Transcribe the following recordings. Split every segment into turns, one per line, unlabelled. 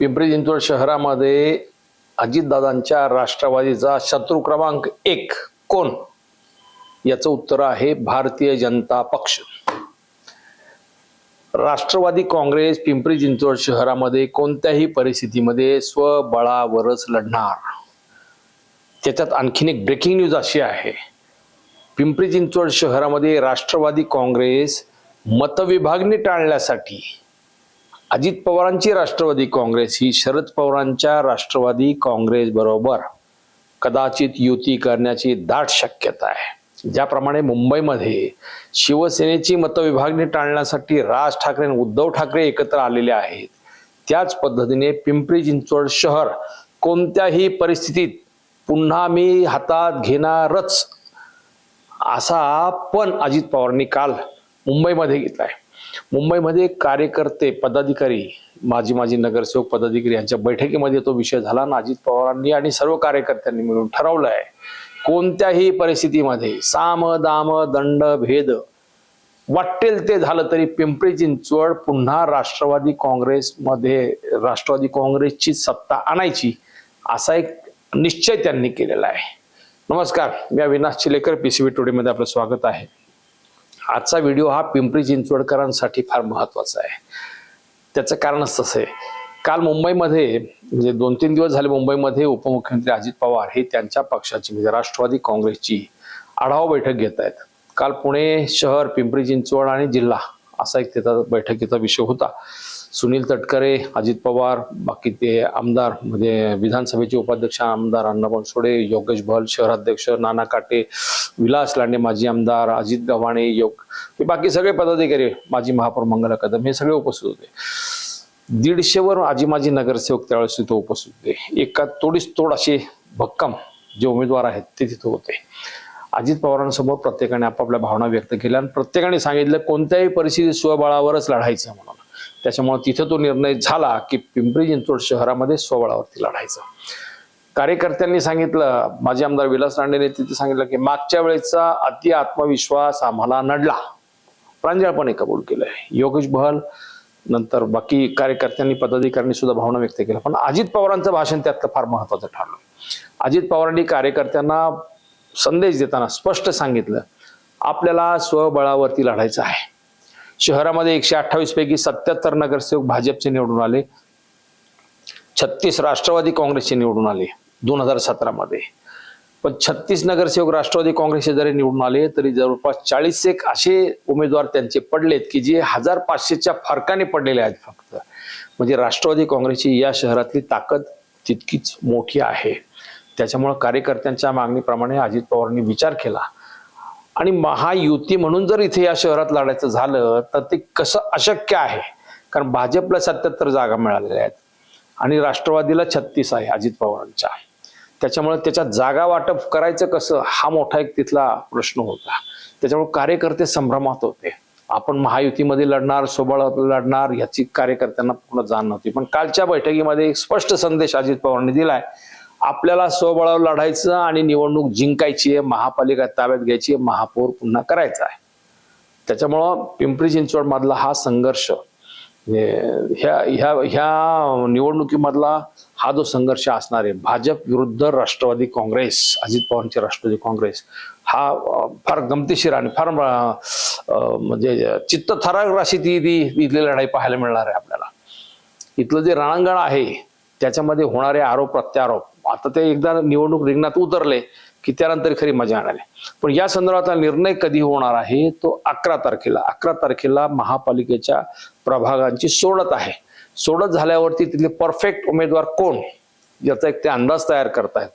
पिंपरी चिंचवड शहरामध्ये अजितदादांच्या राष्ट्रवादीचा शत्रू क्रमांक एक. कोण? याचं उत्तर आहे भारतीय जनता पक्ष. राष्ट्रवादी काँग्रेस पिंपरी चिंचवड शहरामध्ये कोणत्याही परिस्थितीमध्ये स्वबळावरच लढणार. त्याच्यात आणखीन एक ब्रेकिंग न्यूज अशी आहे. पिंपरी चिंचवड शहरामध्ये राष्ट्रवादी काँग्रेस मतविभागणी टाळण्यासाठी अजित पवारांची राष्ट्रवादी काँग्रेस ही शरद पवारांच्या राष्ट्रवादी काँग्रेस बरोबर कदाचित युती करण्याची दाट शक्यता आहे. ज्याप्रमाणे मुंबईमध्ये शिवसेनेची मतविभागणी टाळण्यासाठी राज ठाकरे आणि उद्धव ठाकरे एकत्र आलेले आहेत. त्याच पद्धतीने पिंपरी चिंचवड शहर कोणत्याही परिस्थितीत पुन्हा मी हातात घेणारच असा पण अजित पवारांनी काल मुंबईमध्ये घेतलाय. मुंबईमध्ये कार्यकर्ते पदाधिकारी माजी माजी नगरसेवक पदाधिकारी यांच्या बैठकीमध्ये तो विषय झाला. ना अजित पवारांनी आणि सर्व कार्यकर्त्यांनी मिळून ठरवलं आहे कोणत्याही परिस्थितीमध्ये साम दाम दंड भेद वाटेल ते झालं तरी पिंपरी चिंचवड पुन्हा राष्ट्रवादी काँग्रेसमध्ये राष्ट्रवादी काँग्रेसची सत्ता आणायची असा एक निश्चय त्यांनी केलेला आहे. नमस्कार मी अविनाश चिलेकर पी सी टुडेमध्ये आपलं स्वागत आहे. आजचा व्हिडिओ हा पिंपरी चिंचवडकरांसाठी फार महत्त्वाचा आहे. त्याचं कारणच तसं आहे. काल मुंबईमध्ये म्हणजे दोन तीन दिवस झाले मुंबईमध्ये उपमुख्यमंत्री अजित पवार हे त्यांच्या पक्षाची म्हणजे राष्ट्रवादी काँग्रेसची आढावा बैठक घेत आहेत. काल पुणे शहर पिंपरी चिंचवड आणि जिल्हा असा एक त्याचा बैठकीचा विषय होता. सुनील तटकरे अजित पवार बाकी ते आमदार म्हणजे विधानसभेचे उपाध्यक्ष आमदार अण्णा बनसोडे योगेश भल शहराध्यक्ष नाना काटे विलास लांडे माजी आमदार अजित गव्हाणे योग हे बाकी सगळे पदाधिकारी माजी महापौर मंगला कदम हे सगळे उपस्थित होते. दीडशेवर आजी माजी नगरसेवक त्यावेळेस तिथं उपस्थित होते. एका तोडीस तोड असे भक्कम जे उमेदवार आहेत ते तिथं होते. अजित पवारांसमोर प्रत्येकाने आपापल्या भावना व्यक्त केल्या आणि प्रत्येकाने सांगितलं कोणत्याही परिस्थितीत स्वबळावरच लढायचं म्हणून. त्याच्यामुळे तिथं तो निर्णय झाला की पिंपरी चिंचवड शहरामध्ये स्वबळावरती लढायचं. कार्यकर्त्यांनी सांगितलं माजी आमदार विलास रांडेने तिथे सांगितलं की मागच्या वेळेचा अति आत्मविश्वास आम्हाला नडला. प्रांजळपणे कबूल केलंय. योगेश बहल नंतर बाकी कार्यकर्त्यांनी पदाधिकाऱ्यांनी सुद्धा भावना व्यक्त केल्या. पण अजित पवारांचं भाषण त्यातलं फार महत्वाचं ठरलं. अजित पवारांनी कार्यकर्त्यांना संदेश देताना स्पष्ट सांगितलं आपल्याला स्वबळावरती लढायचं आहे. शहरामध्ये एकशे अठ्ठावीस पैकी सत्याहत्तर नगरसेवक भाजपचे निवडून आले. छत्तीस राष्ट्रवादी काँग्रेसचे निवडून आले दोन हजार सतरामध्ये. पण छत्तीस नगरसेवक राष्ट्रवादी काँग्रेसचे जरी निवडून आले तरी जवळपास चाळीस एक असे उमेदवार त्यांचे पडलेत की जे हजार पाचशेच्या फरकाने पडलेले आहेत फक्त. म्हणजे राष्ट्रवादी काँग्रेसची या शहरातली ताकद तितकीच मोठी आहे. त्याच्यामुळे कार्यकर्त्यांच्या मागणीप्रमाणे अजित पवारांनी विचार केला. आणि महायुती म्हणून जर इथे या शहरात लढायचं झालं तर ते कसं अशक्य आहे? कारण भाजपला सत्याहत्तर जागा मिळालेल्या आहेत आणि राष्ट्रवादीला छत्तीस आहे अजित पवारांच्या. त्याच्यामुळे त्याच्या जागा वाटप करायचं कसं हा मोठा एक तिथला प्रश्न होता. त्याच्यामुळे कार्यकर्ते संभ्रमात होते. आपण महायुतीमध्ये लढणार सोबळ लढणार याची कार्यकर्त्यांना पूर्ण जाण नव्हती. पण कालच्या बैठकीमध्ये एक स्पष्ट संदेश अजित पवारांनी दिलाय आपल्याला स्वबळावर लढायचं आणि निवडणूक जिंकायची आहे महापालिका ताब्यात घ्यायची आहे महापौर पुन्हा करायचा आहे. त्याच्यामुळं पिंपरी चिंचवड मधला हा संघर्ष ह्या ह्या ह्या निवडणुकीमधला हा जो संघर्ष असणार आहे भाजप विरुद्ध राष्ट्रवादी काँग्रेस अजित पवारचे राष्ट्रवादी काँग्रेस हा फार गमतीशीर आणि फार म्हणजे चित्त थरारक अशी ती ती इथली लढाई पाहायला मिळणार आहे आपल्याला. इथलं जे रणांगण आहे त्याच्यामध्ये होणारे आरोप प्रत्यारोप आता ते एकदा निवडणूक रिंगणात उतरले की त्यानंतर खरी मजा आणाली पण या संदर्भातला निर्णय कधी होणार आहे? तो अकरा तारखेला. अकरा तारखेला महापालिकेच्या प्रभागांची सोडत आहे. सोडत झाल्यावरती तिथले परफेक्ट उमेदवार कोण? याचा एक ते अंदाज तयार करतायत.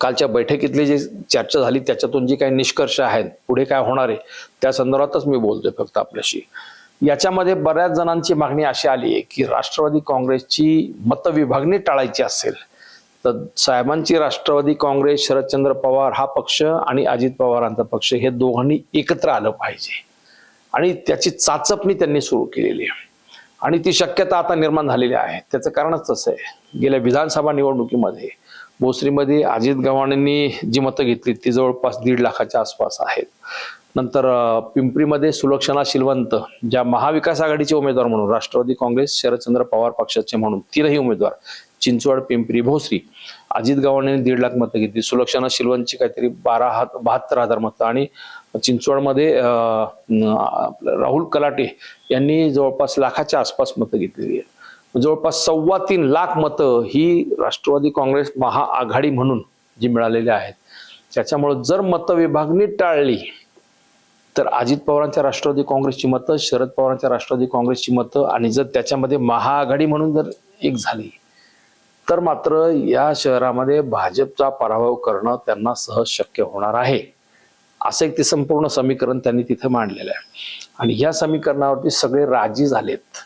कालच्या बैठकीतली जी चर्चा झाली त्याच्यातून जे काही निष्कर्ष आहेत पुढे काय होणार आहे त्या संदर्भातच मी बोलतोय फक्त आपल्याशी. याच्यामध्ये बऱ्याच जणांची मागणी अशी आली आहे की राष्ट्रवादी काँग्रेसची मतविभागणी टाळायची असेल तर साहेबांची राष्ट्रवादी काँग्रेस शरदचंद्र पवार हा पक्ष आणि अजित पवारांचा पक्ष हे दोघांनी एकत्र आलं पाहिजे. आणि त्याची चाचपणी त्यांनी सुरू केलेली आहे. आणि ती शक्यता आता निर्माण झालेली आहे. त्याचं कारणच तसं आहे. गेल्या विधानसभा निवडणुकीमध्ये भोसरीमध्ये अजित गव्हाणेंनी जी मतं घेतली ती जवळपास दीड लाखाच्या आसपास आहेत. नंतर पिंपरीमध्ये सुलक्षणा शिलवंत ज्या महाविकास आघाडीचे उमेदवार म्हणून राष्ट्रवादी काँग्रेस शरदचंद्र पवार पक्षाचे म्हणून तीनही उमेदवार चिंचवड पिंपरी भोसरी. अजित गव्हाणे दीड लाख मतं घेतली. सुलक्षणा शिलवंतची काहीतरी बारा हात बहात्तर हजार मतं. आणि चिंचवडमध्ये आपलं राहुल कलाटे यांनी जवळपास लाखाच्या आसपास मतं घेतलेली आहे जवळपास सव्वा तीन लाख मतं ही राष्ट्रवादी काँग्रेस महाआघाडी म्हणून जी मिळालेली आहेत. त्याच्यामुळे जर मतविभागणी टाळली तर अजित पवारांच्या राष्ट्रवादी काँग्रेसची मतं शरद पवारांच्या राष्ट्रवादी काँग्रेसची मतं आणि जर त्याच्यामध्ये महाआघाडी म्हणून जर एक झाली तर मात्र या शहरामध्ये भाजपचा पराभव करणं त्यांना सहज शक्य होणार आहे. असं एक ते संपूर्ण समीकरण त्यांनी तिथे मांडलेलं आहे. आणि या समीकरणावरती सगळे राजी झालेत.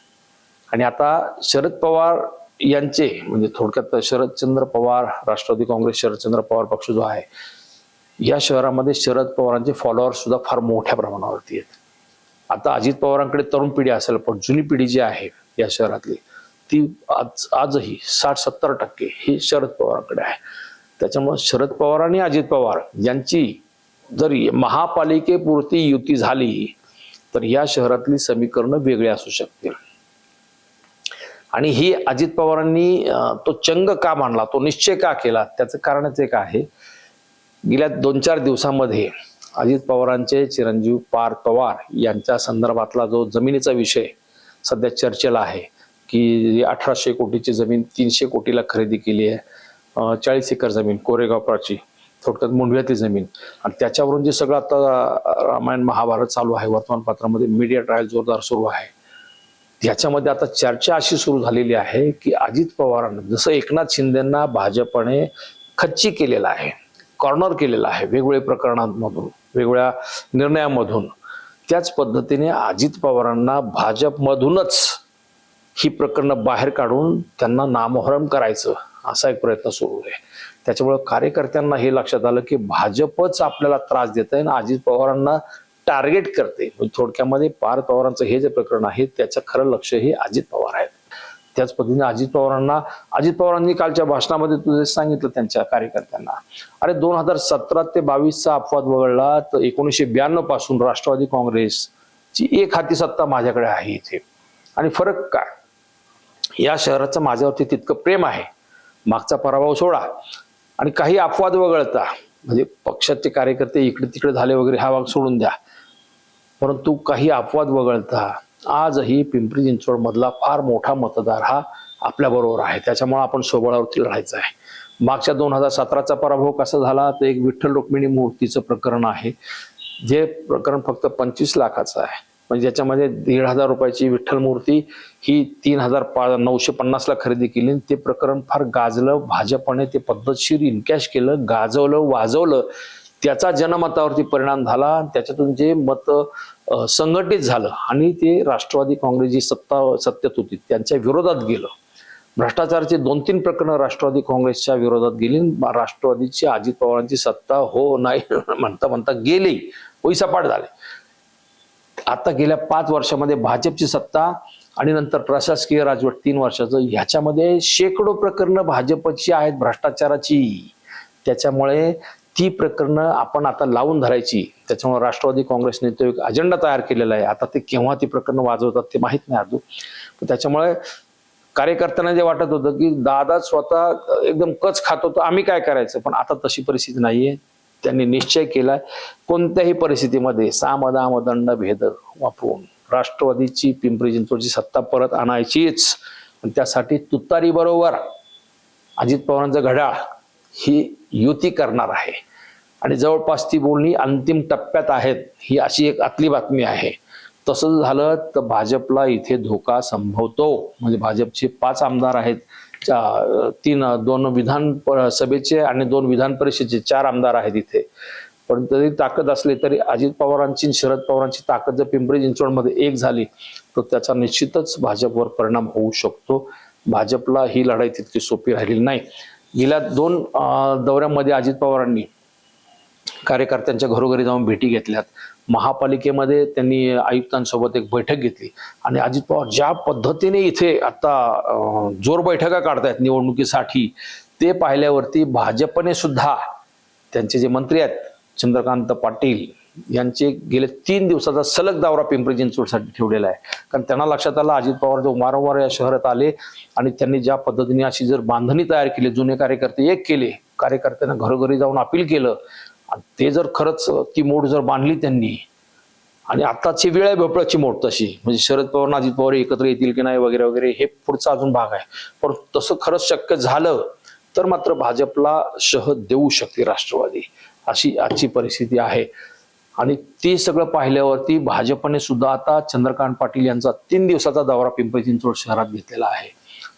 आणि आता शरद पवार यांचे म्हणजे थोडक्यात शरदचंद्र पवार राष्ट्रवादी काँग्रेस शरदचंद्र पवार पक्ष जो आहे या शहरामध्ये शरद पवारांचे फॉलोअर सुद्धा फार मोठ्या प्रमाणावरती आहेत. आता अजित पवारांकडे तरुण पिढी असेल पण जुनी पिढी जी आहे या शहरातली ती आज आजही साठ सत्तर टक्के ही शरद पवारांकडे आहे. त्याच्यामुळे शरद पवार आणि अजित पवार यांची जरी महापालिकेपुरती युती झाली तर या शहरातली समीकरणं वेगळी असू शकतील. आणि ही अजित पवारांनी तो चंग का मांडला तो निश्चय का केला त्याचं कारणच एक आहे. गेल्या दोन चार दिवसामध्ये अजित पवारांचे चिरंजीव पार पवार यांच्या संदर्भातला जो जमिनीचा विषय सध्या चर्चेला आहे की अठराशे कोटीची जमीन तीनशे कोटीला खरेदी केली आहे. चाळीस एकर जमीन कोरेगावची थोडक्यात मुंडव्यातली जमीन. आणि त्याच्यावरून जे सगळं आता रामायण महाभारत चालू आहे वर्तमानपत्रामध्ये मीडिया ट्रायल जोरदार सुरू आहे. याच्यामध्ये आता चर्चा अशी सुरू झालेली आहे की अजित पवारांना जसं एकनाथ शिंदेना भाजपने खच्ची केलेला आहे कॉर्नर केलेला आहे वेगवेगळ्या प्रकरणांमधून वेगवेगळ्या निर्णयामधून त्याच पद्धतीने अजित पवारांना भाजपमधूनच ही प्रकरणं बाहेर काढून त्यांना नामोहरम करायचं असा एक प्रयत्न सुरू आहे. त्याच्यामुळे कार्यकर्त्यांना हे लक्षात आलं की भाजपच आपल्याला त्रास देत आहे आणि अजित पवारांना टार्गेट करते. म्हणजे थोडक्यामध्ये पार पवारांचं हे जे प्रकरण आहे त्याचं खरं लक्ष हे अजित पवार आहेत. त्याच पद्धतीने अजित पवारांना अजित पवारांनी कालच्या भाषणामध्ये तुझे सांगितलं त्यांच्या कार्यकर्त्यांना. अरे दोन हजार सतरा ते बावीसचा अपवाद वगळला तर एकोणीसशे ब्याण्णवपासून राष्ट्रवादी काँग्रेसची एक हाती सत्ता माझ्याकडे आहे इथे. आणि फरक काय? या शहराचं माझ्यावरती तितकं प्रेम आहे. मागचा पराभव सोडा. आणि काही अपवाद वगळता म्हणजे पक्षाचे कार्यकर्ते इकडे तिकडे झाले वगैरे हा भाग सोडून द्या. परंतु काही अपवाद वगळता आजही पिंपरी चिंचवड मधला फार मोठा मतदार हा आपल्या बरोबर आहे. त्याच्यामुळे आपण सोबळावरती लढायचं आहे. मागच्या दोन हजार सतराचा पराभव कसा झाला तर एक विठ्ठल रुक्मिणी मूर्तीचं प्रकरण आहे. जे प्रकरण फक्त पंचवीस लाखाचं आहे. म्हणजे ज्याच्यामध्ये दीड हजार रुपयाची विठ्ठल मूर्ती ही तीन हजार पा नऊशे पन्नासला खरेदी केली ते प्रकरण फार गाजलं भाजपने ते पद्धतशीर इनकॅश केलं गाजवलं वाजवलं त्याचा जनमतावरती परिणाम झाला आणि त्याच्यातून जे मत संघटित झालं आणि ते राष्ट्रवादी काँग्रेस जी सत्ता सत्तेत होती त्यांच्या विरोधात गेलं. भ्रष्टाचाराचे दोन तीन प्रकरणं राष्ट्रवादी काँग्रेसच्या विरोधात गेली राष्ट्रवादीची अजित पवारांची सत्ता हो नाही म्हणता म्हणता गेली. पैसापाट झाले. आता गेल्या पाच वर्षामध्ये भाजपची सत्ता आणि नंतर प्रशासकीय राजवट तीन वर्षाचं ह्याच्यामध्ये शेकडो प्रकरणं भाजपची आहेत भ्रष्टाचाराची. त्याच्यामुळे ती प्रकरणं आपण आता लावून धरायची. त्याच्यामुळे राष्ट्रवादी काँग्रेसने तो एक अजेंडा तयार केलेला आहे. आता ते केव्हा ती प्रकरणं वाजवतात ते माहीत नाही अजून. त्याच्यामुळे कार्यकर्त्यांना जे वाटत होतं की दादा स्वतः एकदम कच खात होतो आम्ही काय करायचं? पण आता तशी परिस्थिती नाहीये. त्यांनी निश्चय केला कोणत्याही परिस्थितीमध्ये सामदामदंड भेद वापरून राष्ट्रवादीची पिंपरी चिंचवडची सत्ता परत आणायचीच. त्यासाठी तुतारी बरोबर अजित पवारांचं घड्याळ ही युती करणार आहे. आणि जवळपास ती बोलणी अंतिम टप्प्यात आहेत ही अशी एक आतली बातमी आहे. तसं झालं तर भाजपला इथे धोका संभवतो. म्हणजे भाजपचे पाच आमदार आहेत तीन दोन विधान प- सभेचे आणि दोन विधान परिषदेचे चार आमदार आहेत इथे. पण तरी ताकद असली तरी अजित पवारांची शरद पवारांची ताकद जर पिंपरी चिंचवडमध्ये एक झाली तर त्याचा निश्चितच भाजपवर परिणाम होऊ शकतो. भाजपला ही लढाई तितकी सोपी राहिलेली नाही. गेल्या दोन दौऱ्यामध्ये अजित पवारांनी कार्यकर्त्यांच्या घरोघरी जाऊन भेटी घेतल्यात. महापालिकेमध्ये त्यांनी आयुक्तांसोबत एक बैठक घेतली. आणि अजित पवार ज्या पद्धतीने इथे आता जोर बैठका काढतायत निवडणुकीसाठी ते पाहिल्यावरती भाजपने सुद्धा त्यांचे जे मंत्री आहेत चंद्रकांत पाटील यांचे गेले तीन दिवसाचा सलग दौरा पिंपरी चिंचवडसाठी ठेवलेला आहे. कारण त्यांना लक्षात आलं अजित पवार जो वारंवार या शहरात आले आणि त्यांनी ज्या पद्धतीने अशी जर बांधणी तयार केली जुने कार्यकर्ते एक केले कार्यकर्त्यांना घरोघरी जाऊन अपील केलं ते जर खरंच ती मोड जर बांधली त्यांनी आणि आताची वेळ आहे भोपळ्याची मोड तशी म्हणजे शरद पवार अजित पवार एकत्र येतील की नाही वगैरे वगैरे हे पुढचा अजून भाग आहे. पण तसं खरंच शक्य झालं तर मात्र भाजपला शह देऊ शकते राष्ट्रवादी अशी आजची परिस्थिती आहे. आणि ते सगळं पाहिल्यावरती भाजपने सुद्धा आता चंद्रकांत पाटील यांचा तीन दिवसाचा दौरा पिंपरी चिंचवड शहरात घेतलेला आहे.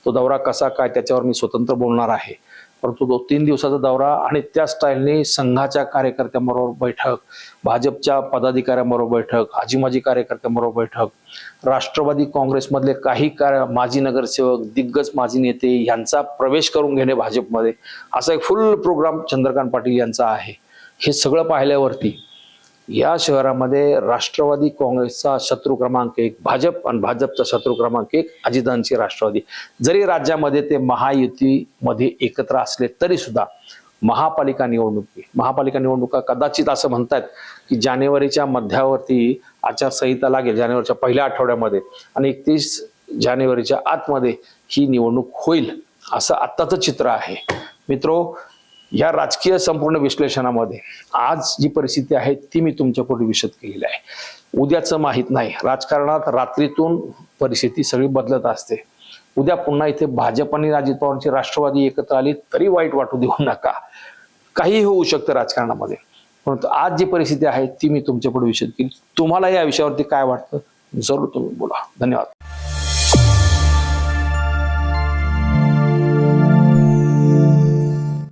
तो दौरा कसा काय त्याच्यावर मी स्वतंत्र बोलणार आहे. परंतु तो तीन दिवसाचा दौरा आणि त्या स्टाईलने संघाच्या कार्यकर्त्यांबरोबर बैठक भाजपच्या पदाधिकाऱ्यांबरोबर बैठक आजीमाजी कार्यकर्त्यांबरोबर बैठक राष्ट्रवादी काँग्रेसमधले काही कार्य माजी नगरसेवक दिग्गज माजी नेते यांचा प्रवेश करून घेणे भाजपमध्ये असा एक फुल प्रोग्राम चंद्रकांत पाटील यांचा आहे. हे सगळं पाहिल्यावरती या शहरामध्ये राष्ट्रवादी काँग्रेसचा शत्रू क्रमांक एक भाजप आणि भाजपचा शत्रू क्रमांक एक अजितांची राष्ट्रवादी. जरी राज्यामध्ये ते महायुतीमध्ये एकत्र असले तरी सुद्धा महापालिका निवडणुकी महापालिका निवडणुका कदाचित असं म्हणतात की जानेवारीच्या मध्यावरती आचारसंहिता लागेल जानेवारीच्या पहिल्या आठवड्यामध्ये आणि एकतीस जानेवारीच्या आतमध्ये ही निवडणूक होईल असं आत्ताचं चित्र आहे. मित्रो या राजकीय संपूर्ण विश्लेषणामध्ये आज जी परिस्थिती आहे ती मी तुमच्यापुढे विशद केलेली आहे. उद्याचं माहीत नाही. राजकारणात रात्रीतून परिस्थिती सगळी बदलत असते. उद्या पुन्हा इथे भाजप आणि अजित पवारची राष्ट्रवादी एकत्र आली तरी वाईट वाटू देऊ नका. काहीही होऊ शकतं राजकारणामध्ये. परंतु आज जी परिस्थिती आहे ती मी तुमच्यापुढे विशद केली. तुम्हाला या विषयावरती काय वाटतं जरूर तुम्ही बोला. धन्यवाद.